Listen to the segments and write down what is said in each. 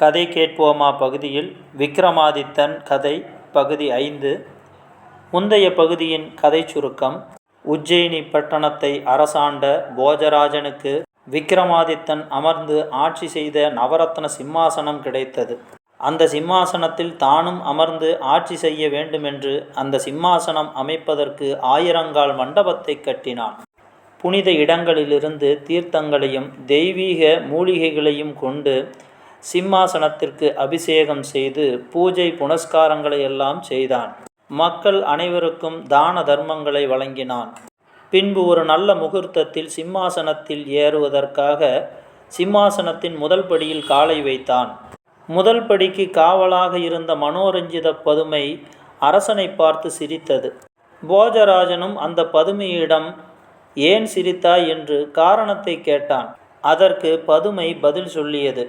கதை கேட்போமா பகுதியில் விக்ரமாதித்தன் கதை பகுதி ஐந்து. முந்தைய பகுதியின் கதை சுருக்கம் உஜ்ஜயினி பட்டணத்தை அரசாண்ட போஜராஜனுக்கு விக்ரமாதித்தன் அமர்ந்து ஆட்சி செய்த நவரத்ன சிம்மாசனம் கிடைத்தது. அந்த சிம்மாசனத்தில் தானும் அமர்ந்து ஆட்சி செய்ய வேண்டுமென்று அந்த சிம்மாசனம் அமைப்பதற்கு ஆயிரங்கால் மண்டபத்தை கட்டினான். புனித இடங்களிலிருந்து தீர்த்தங்களையும் தெய்வீக மூலிகைகளையும் கொண்டு சிம்மாசனத்திற்கு அபிஷேகம் செய்து பூஜை புனஸ்காரங்களை எல்லாம் செய்தான். மக்கள் அனைவருக்கும் தான தர்மங்களை வழங்கினான். பின்பு ஒரு நல்ல முகூர்த்தத்தில் சிம்மாசனத்தில் ஏறுவதற்காக சிம்மாசனத்தின் முதல் படியில் காலை வைத்தான். முதல் படிக்கு காவலாக இருந்த மனோரஞ்சித பதுமை அரசனை பார்த்து சிரித்தது. போஜராஜனும் அந்த பதுமையிடம் ஏன் சிரித்தாய்? என்று காரணத்தை கேட்டான். அதற்கு பதுமை பதில் சொல்லியது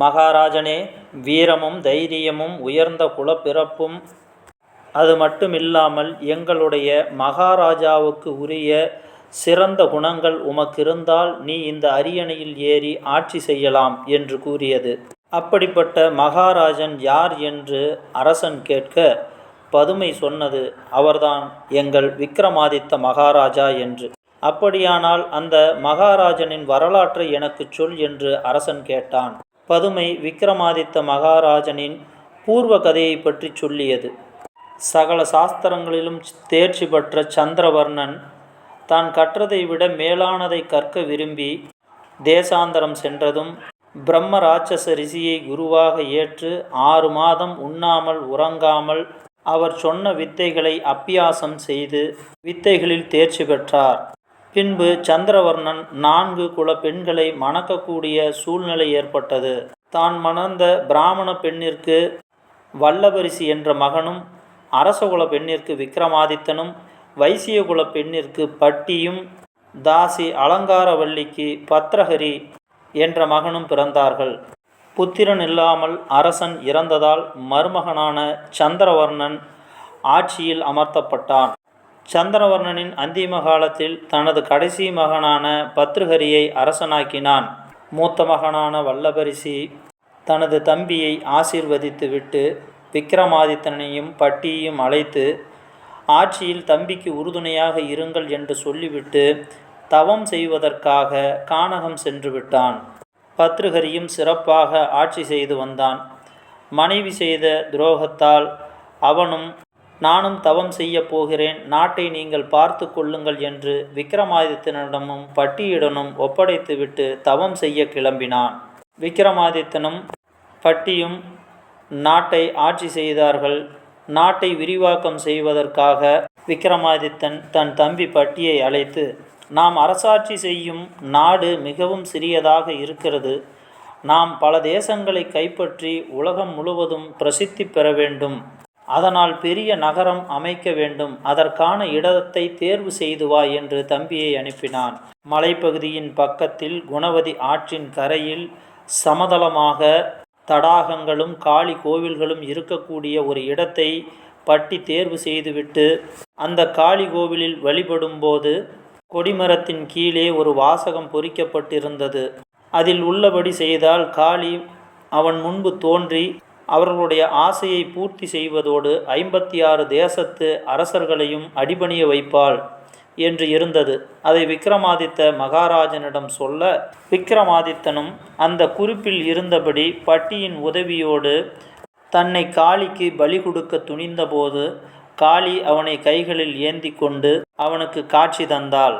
மகாராஜனே வீரமும் தைரியமும் உயர்ந்த குலப்பிறப்பும் அது மட்டுமில்லாமல் எங்களுடைய மகாராஜாவுக்கு உரிய சிறந்த குணங்கள் உமக்கிருந்தால் நீ இந்த அரியணையில் ஏறி ஆட்சி செய்யலாம் என்று கூறியது. அப்படிப்பட்ட மகாராஜன் யார் என்று அரசன் கேட்க பதுமை சொன்னது அவர்தான் எங்கள் விக்ரமாதித்த மகாராஜா என்று. அப்படியானால் அந்த மகாராஜனின் வரலாற்றை எனக்கு சொல் என்று அரசன் கேட்டான். பதுமை விக்ரமாதித்த மகாராஜனின் பூர்வ கதையை பற்றி சொல்லியது. சகல சாஸ்திரங்களிலும் தேர்ச்சி பெற்ற சந்திரவர்ணன் தான் கற்றதை விட மேலானதை கற்க விரும்பி தேசாந்தரம் சென்றதும் பிரம்ம ராட்சச ரிஷியை குருவாக ஏற்று ஆறு மாதம் உண்ணாமல் உறங்காமல் அவர் சொன்ன வித்தைகளை அப்பியாசம் செய்து வித்தைகளில் தேர்ச்சி பெற்றார். பின்பு சந்திரவர்ணன் நான்கு குல பெண்களை மணக்கக்கூடிய சூழ்நிலை ஏற்பட்டது. தான் மணந்த பிராமண பெண்ணிற்கு வல்லபரிசி என்ற மகனும் அரசகுல பெண்ணிற்கு விக்ரமாதித்தனும் வைசியகுல பெண்ணிற்கு பட்டியும் தாசி அலங்காரவல்லிக்கு பத்ரஹரி என்ற மகனும் பிறந்தார்கள். புத்திரன் இல்லாமல் அரசன் இறந்ததால் மருமகனான சந்திரவர்ணன் ஆட்சியில் அமர்த்தப்பட்டான். சந்திரவர்ணனின் அந்திம காலத்தில் தனது கடைசி மகனான பத்ருஹரியை அரசனாக்கினான். மூத்த மகனான வல்லபரிசி தனது தம்பியை ஆசீர்வதித்துவிட்டு விக்ரமாதித்தனையும் பட்டியையும் அழைத்து ஆட்சியில் தம்பிக்கு உறுதுணையாக இருங்கள் என்று சொல்லிவிட்டு தவம் செய்வதற்காக கானகம் சென்று விட்டான். பத்ருஹரியும் சிறப்பாக ஆட்சி செய்து வந்தான். மனைவி செய்த துரோகத்தால் அவனும் நானும் தவம் செய்ய போகிறேன். நாட்டை நீங்கள் பார்த்து கொள்ளுங்கள் என்று விக்ரமாதித்தனிடமும் பட்டியுடனும் ஒப்படைத்துவிட்டு தவம் செய்ய கிளம்பினான். விக்ரமாதித்தனும் பட்டியும் நாட்டை ஆட்சி செய்தார்கள். நாட்டை விரிவாக்கம் செய்வதற்காக விக்ரமாதித்தன் தன் தம்பி பட்டியை அழைத்து நாம் அரசாட்சி செய்யும் நாடு மிகவும் சிறியதாக இருக்கிறது. நாம் பல தேசங்களை கைப்பற்றி உலகம் முழுவதும் பிரசித்தி பெற வேண்டும். அதனால் பெரிய நகரம் அமைக்க வேண்டும். அதற்கான இடத்தை தேர்வு செய்து வா என்று தம்பியை அனுப்பினான். மலைப்பகுதியின் பக்கத்தில் குணவதி ஆற்றின் கரையில் சமதளமாக தடாகங்களும் காளி கோவில்களும் இருக்கக்கூடிய ஒரு இடத்தை பட்டி தேர்வு செய்துவிட்டு அந்த காளி கோவிலில் வழிபடும்போது கொடிமரத்தின் கீழே ஒரு வாசகம் பொறிக்கப்பட்டிருந்தது. அதில் உள்ளபடி செய்தால் காளி அவன் முன்பு தோன்றி அவர்களுடைய ஆசையை பூர்த்தி செய்வதோடு ஐம்பத்தி ஆறு தேசத்து அரசர்களையும் அடிபணிய வைப்பாள் என்று இருந்தது. அதை விக்ரமாதித்த மகாராஜனிடம் சொல்ல விக்ரமாதித்தனும் அந்த குறிப்பில் இருந்தபடி பட்டியின் உதவியோடு தன்னை காளிக்கு பலி கொடுக்க துணிந்தபோது காளி அவனை கைகளில் ஏந்தி கொண்டு அவனுக்கு காட்சி தந்தாள்.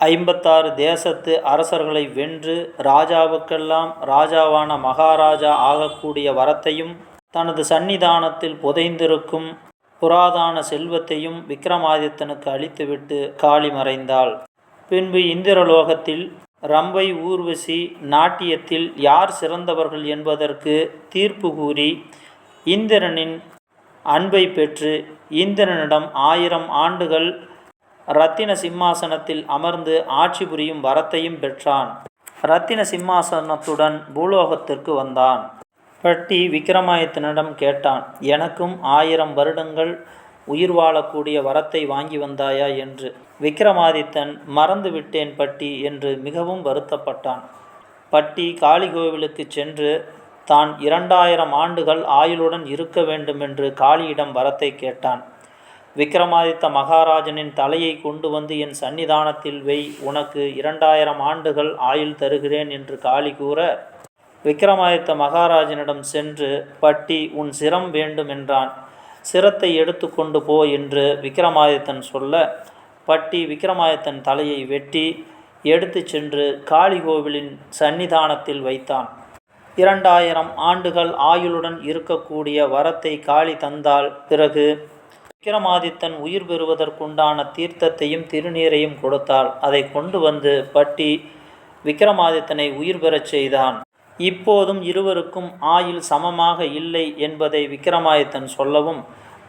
ஐம்பத்தாறு தேசத்து அரசர்களை வென்று ராஜாவுக்கெல்லாம் ராஜாவான மகாராஜா ஆகக்கூடிய வரத்தையும் தனது சன்னிதானத்தில் புதைந்திருக்கும் புராதான செல்வத்தையும் விக்ரமாதித்தனுக்கு அளித்துவிட்டு காளி மறைந்தாள். பின்பு இந்திரலோகத்தில் ரம்பை ஊர்வசி நாட்டியத்தில் யார் சிறந்தவர்கள் என்பதற்கு தீர்ப்பு கூறி இந்திரனின் அன்பை பெற்று இந்திரனிடம் ஆயிரம் ஆண்டுகள் ரத்தின சிம்மாசனத்தில் அமர்ந்து ஆட்சி புரியும் வரத்தையும் பெற்றான். ரத்தின சிம்மாசனத்துடன் பூலோகத்திற்கு வந்தான். பட்டி விக்ரமாதித்தனிடம் கேட்டான் எனக்கும் ஆயிரம் வருடங்கள் உயிர் வாழக்கூடிய வரத்தை வாங்கி வந்தாயா? என்று. விக்ரமாதித்தன் மறந்து விட்டேன் பட்டி என்று மிகவும் வருத்தப்பட்டான். பட்டி காளி கோவிலுக்கு சென்று தான் இரண்டாயிரம் ஆண்டுகள் ஆயுளுடன் இருக்க வேண்டுமென்று காளியிடம் வரத்தை கேட்டான். விக்ரமாதித்த மகாராஜனின் தலையை கொண்டு வந்து என் சன்னிதானத்தில் வை உனக்கு இரண்டாயிரம் ஆண்டுகள் ஆயுள் தருகிறேன் என்று காளி கூற விக்ரமாதித்த மகாராஜனிடம் சென்று பட்டி உன் சிரம் வேண்டும் என்றான். சிரத்தை எடுத்து கொண்டு போ என்று விக்ரமாதித்தன் சொல்ல பட்டி விக்ரமாதித்தன் தலையை வெட்டி எடுத்து சென்று காளி கோவிலின் சன்னிதானத்தில் வைத்தான். இரண்டாயிரம் ஆண்டுகள் ஆயுளுடன் இருக்கக்கூடிய வரத்தை காளி தந்தால் பிறகு விக்ரமாதித்தன் உயிர் பெறுவதற்குண்டான தீர்த்தத்தையும் திருநீரையும் கொடுத்தாள். அதை கொண்டு வந்து பட்டி விக்ரமாதித்தனை உயிர் பெறச் செய்தான். இப்போதும் இருவருக்கும் ஆயுள் சமமாக இல்லை என்பதை விக்ரமாதித்தன் சொல்லவும்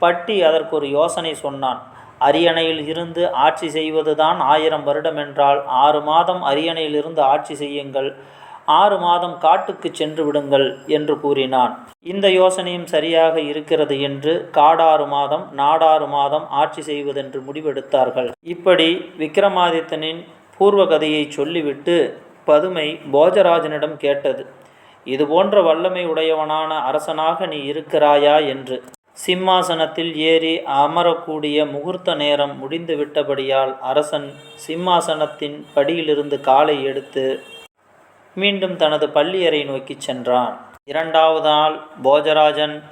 பட்டி அதற்கு ஒரு யோசனை சொன்னான். அரியணையில் இருந்து ஆட்சி செய்வதுதான் ஆயிரம் வருடம் என்றால் ஆறு மாதம் அரியணையில் இருந்து ஆட்சி செய்யுங்கள். ஆறு மாதம் காட்டுக்கு சென்று விடுங்கள் என்று கூறினான். இந்த யோசனையும் சரியாக இருக்கிறது என்று காடாறு மாதம் நாடாறு மாதம் ஆட்சி செய்வதென்று முடிவெடுத்தார்கள். இப்படி விக்ரமாதித்தனின் பூர்வ கதையை சொல்லிவிட்டு பதுமை போஜராஜனிடம் கேட்டது இது போன்ற வல்லமை உடையவனான அரசனாக நீ இருக்கிறாயா? என்று. சிம்மாசனத்தில் ஏறி அமரக்கூடிய முகூர்த்த நேரம் முடிந்து விட்டபடியால் அரசன் சிம்மாசனத்தின் படியிலிருந்து காலை எடுத்து மீண்டும் தனது பள்ளியறை நோக்கி சென்றான். இரண்டாவது நாள் போஜராஜன்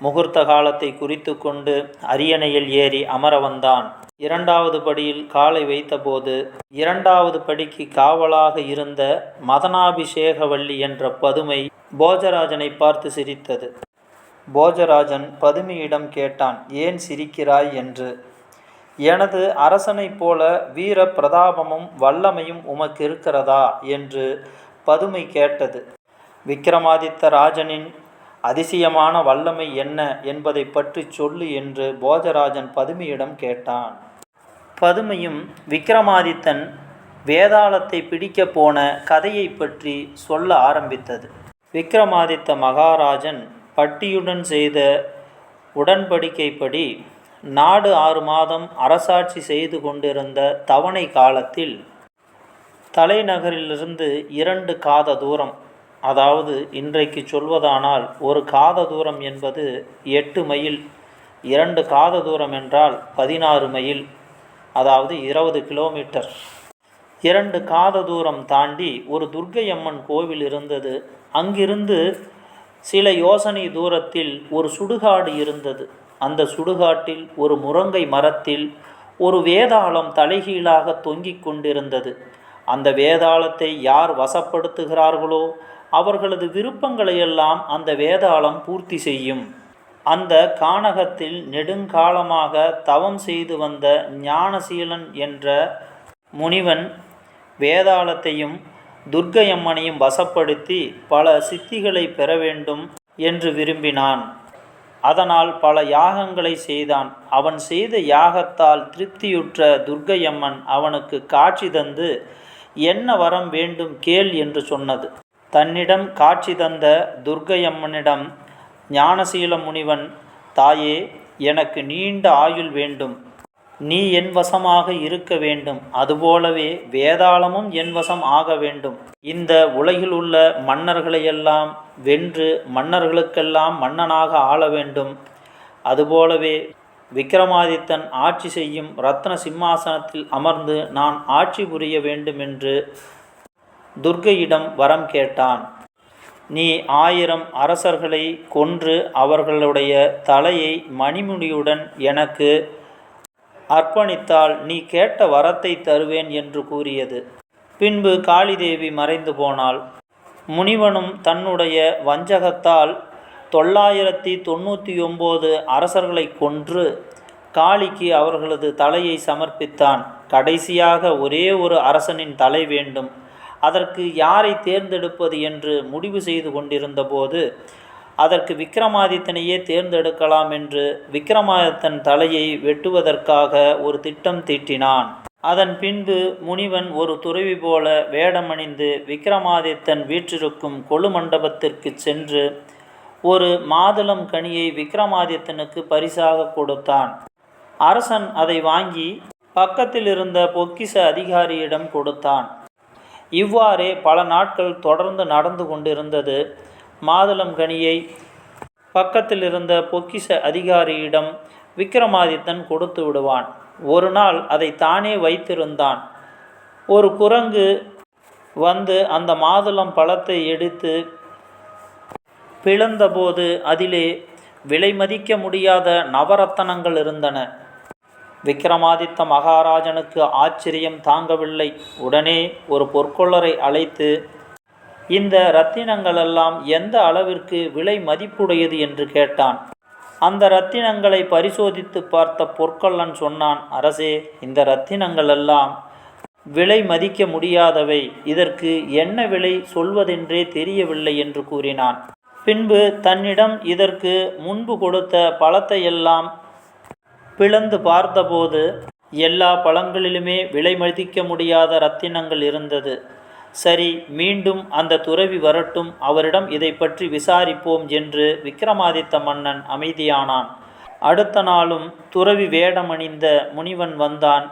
முகூர்த்த காலத்தை குறித்து கொண்டு அரியணையில் ஏறி அமர வந்தான். இரண்டாவது படியில் காலை வைத்தபோது இரண்டாவது படிக்கு காவலாக இருந்த மதனாபிஷேகவல்லி என்ற பதுமை போஜராஜனை பார்த்து சிரித்தது. போஜராஜன் பதுமையிடம் கேட்டான் ஏன் சிரிக்கிறாய்? என்று. எனது அரசனைப் போல வீர பிரதாபமும் வல்லமையும் உமக்கு இருக்கிறதா? என்று பதுமை கேட்டது. விக்ரமாதித்த ராஜனின் அதிசயமான வல்லமை என்ன என்பதை பற்றி சொல்லு என்று போஜராஜன் பதுமையிடம் கேட்டான். பதுமையும் விக்ரமாதித்தன் வேதாளத்தை பிடிக்க போன கதையை பற்றி சொல்ல ஆரம்பித்தது. விக்ரமாதித்த மகாராஜன் பட்டியுடன் செய்த உடன்படிக்கைப்படி நாடு ஆறு மாதம் அரசாட்சி செய்து கொண்டிருந்த தவணை காலத்தில் தலைநகரிலிருந்து இரண்டு காத தூரம் அதாவது இன்றைக்கு சொல்வதானால் ஒரு காத தூரம் என்பது எட்டு மைல் இரண்டு காத தூரம் என்றால் பதினாறு மைல் அதாவது இருபது கிலோமீட்டர். இரண்டு காத தூரம் தாண்டி ஒரு துர்க்கையம்மன் கோவில் இருந்தது. அங்கிருந்து சில யோசனை தூரத்தில் ஒரு சுடுகாடு இருந்தது. அந்த சுடுகாட்டில் ஒரு முருங்கை மரத்தில் ஒரு வேதாளம் தலைகீழாக தொங்கிக் கொண்டிருந்தது. அந்த வேதாளத்தை யார் வசப்படுத்துகிறார்களோ அவர்களது விருப்பங்களையெல்லாம் அந்த வேதாளம் பூர்த்தி செய்யும். அந்த கானகத்தில் நெடுங்காலமாக தவம் செய்து வந்த ஞானசீலன் என்ற முனிவன் வேதாளத்தையும் துர்க்கையம்மனையும் வசப்படுத்தி பல சித்திகளை பெற வேண்டும் என்று விரும்பினான். அதனால் பல யாகங்களை செய்தான். அவன் செய்த யாகத்தால் திருப்தியுற்ற துர்க்கையம்மன் அவனுக்கு காட்சி தந்து என்ன வரம் வேண்டும் கேள் என்று சொன்னது. தன்னிடம் காட்சி தந்த துர்க்கையம்மனிடம் ஞானசீல முனிவன் தாயே எனக்கு நீண்ட ஆயுள் வேண்டும். நீ என் வசமாக இருக்க வேண்டும். அதுபோலவே வேதாளமும் என் வசம் ஆக வேண்டும். இந்த உலகில் உள்ள மன்னர்களையெல்லாம் வென்று மன்னர்களுக்கெல்லாம் மன்னனாக ஆள வேண்டும். அதுபோலவே விக்ரமாதித்தன் ஆட்சி செய்யும் ரத்ன சிம்மாசனத்தில் அமர்ந்து நான் ஆட்சி புரிய வேண்டுமென்று துர்கையிடம் வரம் கேட்டான். நீ ஆயிரம் அரசர்களை கொன்று அவர்களுடைய தலையை மணிமுடியுடன் எனக்கு அர்ப்பணித்தால் நீ கேட்ட வரத்தை தருவேன் என்று கூறியது. பின்பு காளிதேவி மறைந்து போனாள். முனிவனும் தன்னுடைய வஞ்சகத்தால் தொள்ளாயிரத்தி தொண்ணூற்றி ஒம்பது அரசர்களை கொன்று காளிக்கு அவர்களது தலையை சமர்ப்பித்தான். கடைசியாக ஒரே ஒரு அரசனின் தலை வேண்டும். அதற்கு யாரை தேர்ந்தெடுப்பது என்று முடிவு செய்து கொண்டிருந்தபோது அதற்கு விக்ரமாதித்தனையே தேர்ந்தெடுக்கலாம் என்று விக்ரமாதித்தன் தலையை வெட்டுவதற்காக ஒரு திட்டம் தீட்டினான். அதன் பின்பு முனிவன் ஒரு துறவி போல வேடமணிந்து விக்ரமாதித்தன் வீற்றிருக்கும் கொழுமண்டபத்திற்கு சென்று ஒரு மாதுளம் கனியை விக்ரமாதித்தனுக்கு பரிசாக கொடுத்தான். அரசன் அதை வாங்கி பக்கத்தில் இருந்த பொக்கிச அதிகாரியிடம் கொடுத்தான். இவ்வாறே பல நாட்கள் தொடர்ந்து நடந்து கொண்டிருந்தது. மாதுளம் கனியை பக்கத்தில் இருந்த பொக்கிஷ அதிகாரியிடம் விக்ரமாதித்தன் கொடுத்து விடுவான். ஒரு நாள் அதை தானே வைத்திருந்தான். ஒரு குரங்கு வந்து அந்த மாதுளம் பழத்தை எடுத்து பிளந்தபோது அதிலே விலை மதிக்க முடியாத நவரத்தனங்கள் இருந்தன. விக்ரமாதித்த மகாராஜனுக்கு ஆச்சரியம் தாங்கவில்லை. உடனே ஒரு பொற்கொள்ளரை அழைத்து இந்த ரத்தினங்களெல்லாம் எந்த அளவிற்கு விலை மதிப்புடையது என்று கேட்டான். அந்த ரத்தினங்களை பரிசோதித்து பார்த்த பொற்கொள்ளன் சொன்னான் அரசே இந்த இரத்தினங்களெல்லாம் விலை மதிக்க முடியாதவை. இதற்கு என்ன விலை சொல்வதென்றே தெரியவில்லை என்று கூறினான். பின்பு தன்னிடம் இதற்கு முன்பு கொடுத்த பழத்தையெல்லாம் பிளந்து பார்த்தபோது எல்லா பழங்களிலுமே விலை மதிக்க முடியாத ரத்தினங்கள் இருந்தது. சரி மீண்டும் அந்த துறவி வரட்டும் அவரிடம் இதை பற்றி விசாரிப்போம் என்று விக்ரமாதித்த மன்னன் அமைதியானான். அடுத்த நாளும் துறவி வேடமணிந்த முனிவன் வந்தான்.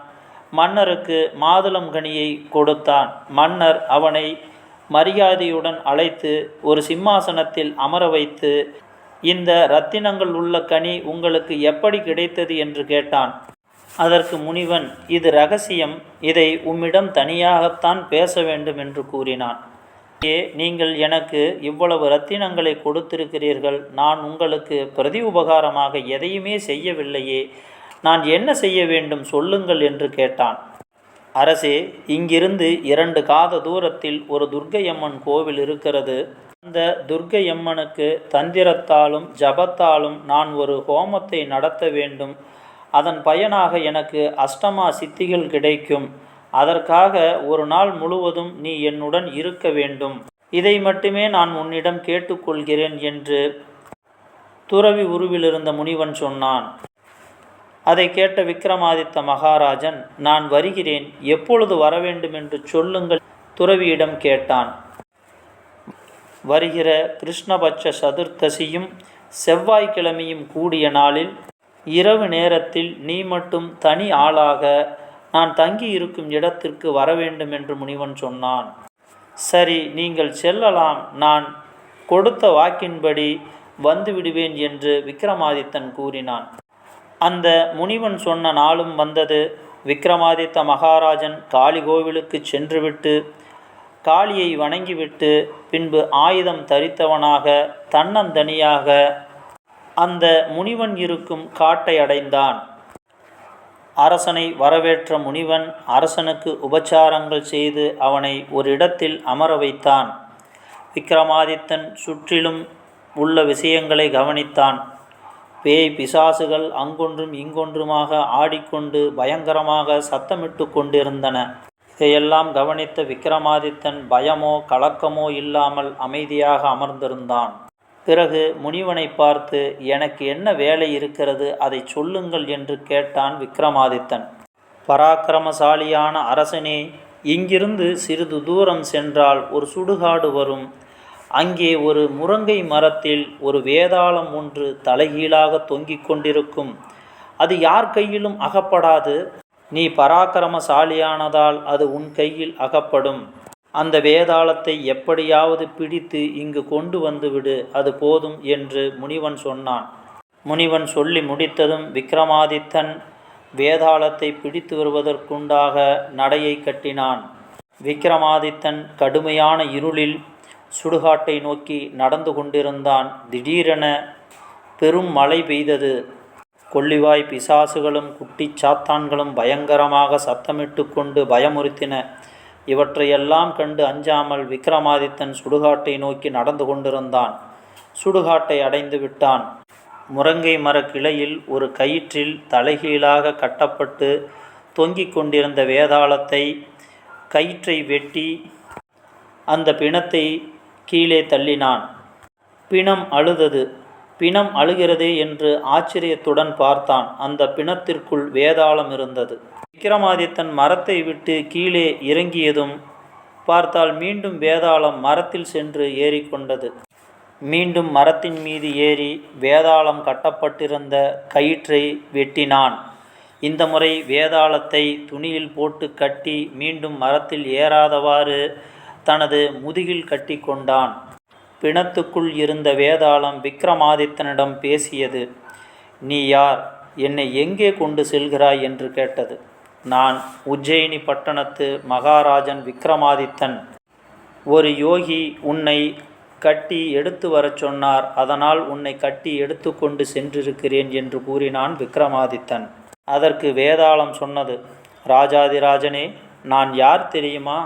மன்னருக்கு மாதுளம் கனியை கொடுத்தான். மன்னர் அவனை மரியாதையுடன் அழைத்து ஒரு சிம்மாசனத்தில் அமர வைத்து இந்த ரத்தினங்கள் உள்ள கனி உங்களுக்கு எப்படி கிடைத்தது? என்று கேட்டான். அதற்கு முனிவன் இது ரகசியம் இதை உம்மிடம் தனியாகத்தான் பேச வேண்டும் என்று கூறினான். ஏ நீங்கள் எனக்கு இவ்வளவு ரத்தினங்களை கொடுத்திருக்கிறீர்கள். நான் உங்களுக்கு பிரதி உபகாரமாக எதையுமே செய்யவில்லையே. நான் என்ன செய்ய வேண்டும் சொல்லுங்கள் என்று கேட்டான். அரசே இங்கிருந்து இரண்டு காத தூரத்தில் ஒரு துர்க்கையம்மன் கோவில் இருக்கிறது. அந்த துர்க்கையம்மனுக்கு தந்திரத்தாலும் ஜபத்தாலும் நான் ஒரு ஹோமத்தை நடத்த வேண்டும். அதன் பயனாக எனக்கு அஷ்டமா சித்திகள் கிடைக்கும். அதற்காக ஒரு நாள் முழுவதும் நீ என்னுடன் இருக்க வேண்டும். இதை மட்டுமே நான் உன்னிடம் கேட்டுக்கொள்கிறேன் என்று துறவி உருவிலிருந்த முனிவன் சொன்னான். அதை கேட்ட விக்ரமாதித்த மகாராஜன் நான் வருகிறேன். எப்பொழுது வர வேண்டும் என்று சொல்லுங்கள் துறவியிடம் கேட்டான். வருகிற கிருஷ்ணபட்ச சதுர்த்தசியும் செவ்வாய்க்கிழமையும் கூடிய நாளில் இரவு நேரத்தில் நீ மட்டும் தனி ஆளாக நான் தங்கி இருக்கும் இடத்திற்கு வர வேண்டும் என்று முனிவன் சொன்னான். சரி நீங்கள் செல்லலாம். நான் கொடுத்த வாக்கின்படி வந்து விடுவேன் என்று விக்ரமாதித்தன் கூறினான். அந்த முனிவன் சொன்ன நாளும் வந்தது. விக்ரமாதித்த மகாராஜன் காளி கோவிலுக்கு சென்றுவிட்டு காளியை வணங்கிவிட்டு பின்பு ஆயுதம் தரித்தவனாக தன்னந்தனியாக அந்த முனிவன் இருக்கும் காட்டை அடைந்தான். அரசனை வரவேற்ற முனிவன் அரசனுக்கு உபச்சாரங்கள் செய்து அவனை ஒரு இடத்தில் அமர வைத்தான். விக்ரமாதித்தன் சுற்றிலும் உள்ள விஷயங்களை கவனித்தான். பேய் பிசாசுகள் அங்கொன்றும் இங்கொன்றுமாக ஆடிக்கொண்டு பயங்கரமாக சத்தமிட்டு கொண்டிருந்தன. இதையெல்லாம் கவனித்த விக்ரமாதித்தன் பயமோ கலக்கமோ இல்லாமல் அமைதியாக அமர்ந்திருந்தான். பிறகு முனிவனை பார்த்து எனக்கு என்ன வேலை இருக்கிறது? அதை சொல்லுங்கள் என்று கேட்டான் விக்ரமாதித்தன். பராக்கிரமசாலியான அரசனே இங்கிருந்து சிறிது தூரம் சென்றால் ஒரு சுடுகாடு வரும். அங்கே ஒரு முருங்கை மரத்தில் ஒரு வேதாளம் ஒன்று தலைகீழாக தொங்கிக் கொண்டிருக்கும். அது யார் கையிலும் அகப்படாது. நீ பராக்கிரமசாலியானதால் அது உன் கையில் அகப்படும். அந்த வேதாளத்தை எப்படியாவது பிடித்து இங்கு கொண்டு வந்துவிடு அது போதும் என்று முனிவன் சொன்னான். முனிவன் சொல்லி முடித்ததும் விக்ரமாதித்தன் வேதாளத்தை பிடித்து வருவதற்குண்டாக நடையை கட்டினான். விக்ரமாதித்தன் கடுமையான இருளில் சுடுகாட்டை நோக்கி நடந்து கொண்டிருந்தான். திடீரென பெரும் மழை பெய்தது. கொள்ளிவாய் பிசாசுகளும் குட்டிச் சாத்தான்களும் பயங்கரமாக சத்தமிட்டு கொண்டு பயமுறுத்தின இவற்றையெல்லாம் கண்டு அஞ்சாமல் விக்ரமாதித்தன் சுடுகாட்டை நோக்கி நடந்து கொண்டிருந்தான். சுடுகாட்டை அடைந்து விட்டான். முருங்கை மரக்கிளையில் ஒரு கயிற்றில் தலைகீழாக கட்டப்பட்டு தொங்கிக் கொண்டிருந்த வேதாளத்தை கயிற்றை வெட்டி அந்த பிணத்தை கீழே தள்ளினான். பிணம் அழுதது. பிணம் அழுகிறதே என்று ஆச்சரியத்துடன் பார்த்தான். அந்த பிணத்திற்குள் வேதாளம் இருந்தது. விக்ரமாதித்தன் மரத்தை விட்டு கீழே இறங்கியதும் பார்த்தால் மீண்டும் வேதாளம் மரத்தில் சென்று ஏறிக்கொண்டது. மீண்டும் மரத்தின் மீது ஏறி வேதாளம் கட்டப்பட்டிருந்த கயிற்றை வெட்டினான். இந்த முறை வேதாளத்தை துணியில் போட்டு கட்டி மீண்டும் மரத்தில் ஏறாதவாறு தனது முதுகில் கட்டி கொண்டான். பிணத்துக்குள் இருந்த வேதாளம் விக்ரமாதித்தனிடம் பேசியது நீ யார்? என்னை எங்கே கொண்டு செல்கிறாய்? என்று கேட்டது. நான் உஜ்ஜயினி பட்டணத்து மகாராஜன் விக்ரமாதித்தன். ஒரு யோகி உன்னை கட்டி எடுத்து வரச் சொன்னார் அதனால் உன்னை கட்டி எடுத்து கொண்டு சென்றிருக்கிறேன் என்று கூறினான் விக்ரமாதித்தன். அதற்கு வேதாளம் சொன்னது ராஜாதிராஜனே நான் யார் தெரியுமா?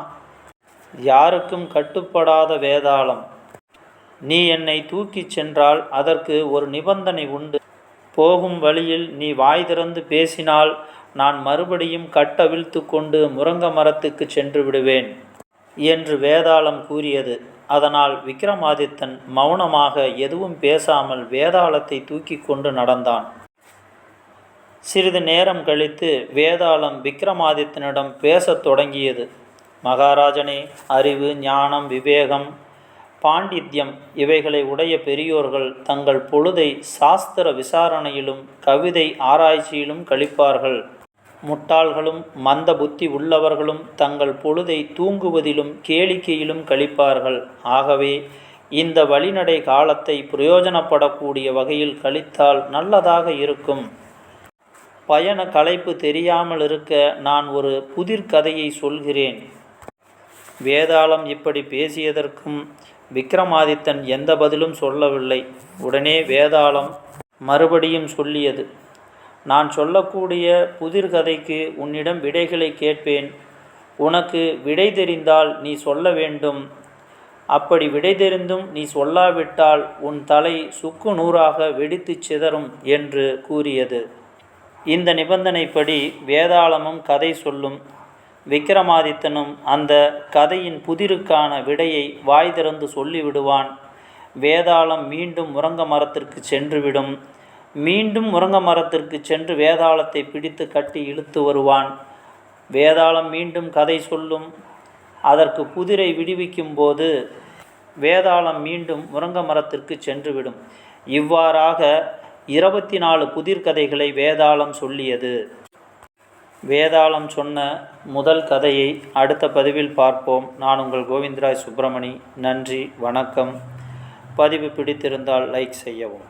யாருக்கும் கட்டுப்படாத வேதாளம். நீ என்னை தூக்கிச் சென்றால் அதற்கு ஒரு நிபந்தனை உண்டு. போகும் வழியில் நீ வாய் திறந்து பேசினால் நான் மறுபடியும் கட்டவிழ்த்து கொண்டு முருங்க மரத்துக்கு சென்று விடுவேன் என்று வேதாளம் கூறியது. அதனால் விக்ரமாதித்தன் மௌனமாக எதுவும் பேசாமல் வேதாளத்தை தூக்கி கொண்டு நடந்தான். சிறிது நேரம் கழித்து வேதாளம் விக்ரமாதித்தனிடம் பேசத் தொடங்கியது. மகாராஜனே அறிவு ஞானம் விவேகம் பாண்டித்யம் இவைகளை உடைய பெரியோர்கள் தங்கள் பொழுதை சாஸ்திர விசாரணையிலும் கவிதை ஆராய்ச்சியிலும் கழிப்பார்கள். முட்டாள்களும் மந்த புத்தி உள்ளவர்களும் தங்கள் பொழுதை தூங்குவதிலும் கேளிக்கையிலும் கழிப்பார்கள். ஆகவே இந்த வழிநடை காலத்தை பிரயோஜனப்படக்கூடிய வகையில் கழித்தால் நல்லதாக இருக்கும். பயண கலைப்பு தெரியாமல் இருக்க நான் ஒரு புதிர் கதையை சொல்கிறேன். வேதாளம் இப்படி பேசியதற்கும் விக்ரமாதித்தன் எந்த பதிலும் சொல்லவில்லை. உடனே வேதாளம் மறுபடியும் சொல்லியது நான் சொல்லக்கூடிய புதிர் கதைக்கு உன்னிடம் விடைகளை கேட்பேன். உனக்கு விடை தெரிந்தால் நீ சொல்ல வேண்டும். அப்படி விடை தெரிந்தும் நீ சொல்லாவிட்டால் உன் தலை சுக்கு நூறாக வெடித்து சிதறும் என்று கூறியது. இந்த நிபந்தனைப்படி வேதாளமும் கதை சொல்லும். விக்ரமாதித்தனும் அந்த கதையின் புதிருக்கான விடையை வாய் திறந்து சொல்லிவிடுவான். வேதாளம் மீண்டும் உறங்க மரத்திற்கு சென்றுவிடும். மீண்டும் முருங்க மரத்திற்கு சென்று வேதாளத்தை பிடித்து கட்டி இழுத்து வருவான். வேதாளம் மீண்டும் கதை சொல்லும். அதற்கு புதிரை விடுவிக்கும் போது வேதாளம் மீண்டும் முருங்க மரத்திற்கு சென்றுவிடும் இவ்வாறாக இருபத்தி நாலு புதிர்கதைகளை வேதாளம் சொல்லியது. வேதாளம் சொன்ன முதல் கதையை அடுத்த பதிவில் பார்ப்போம். நான் உங்கள் கோவிந்தராய் சுப்பிரமணி. நன்றி வணக்கம். பதிவு பிடித்திருந்தால் லைக் செய்யவும்.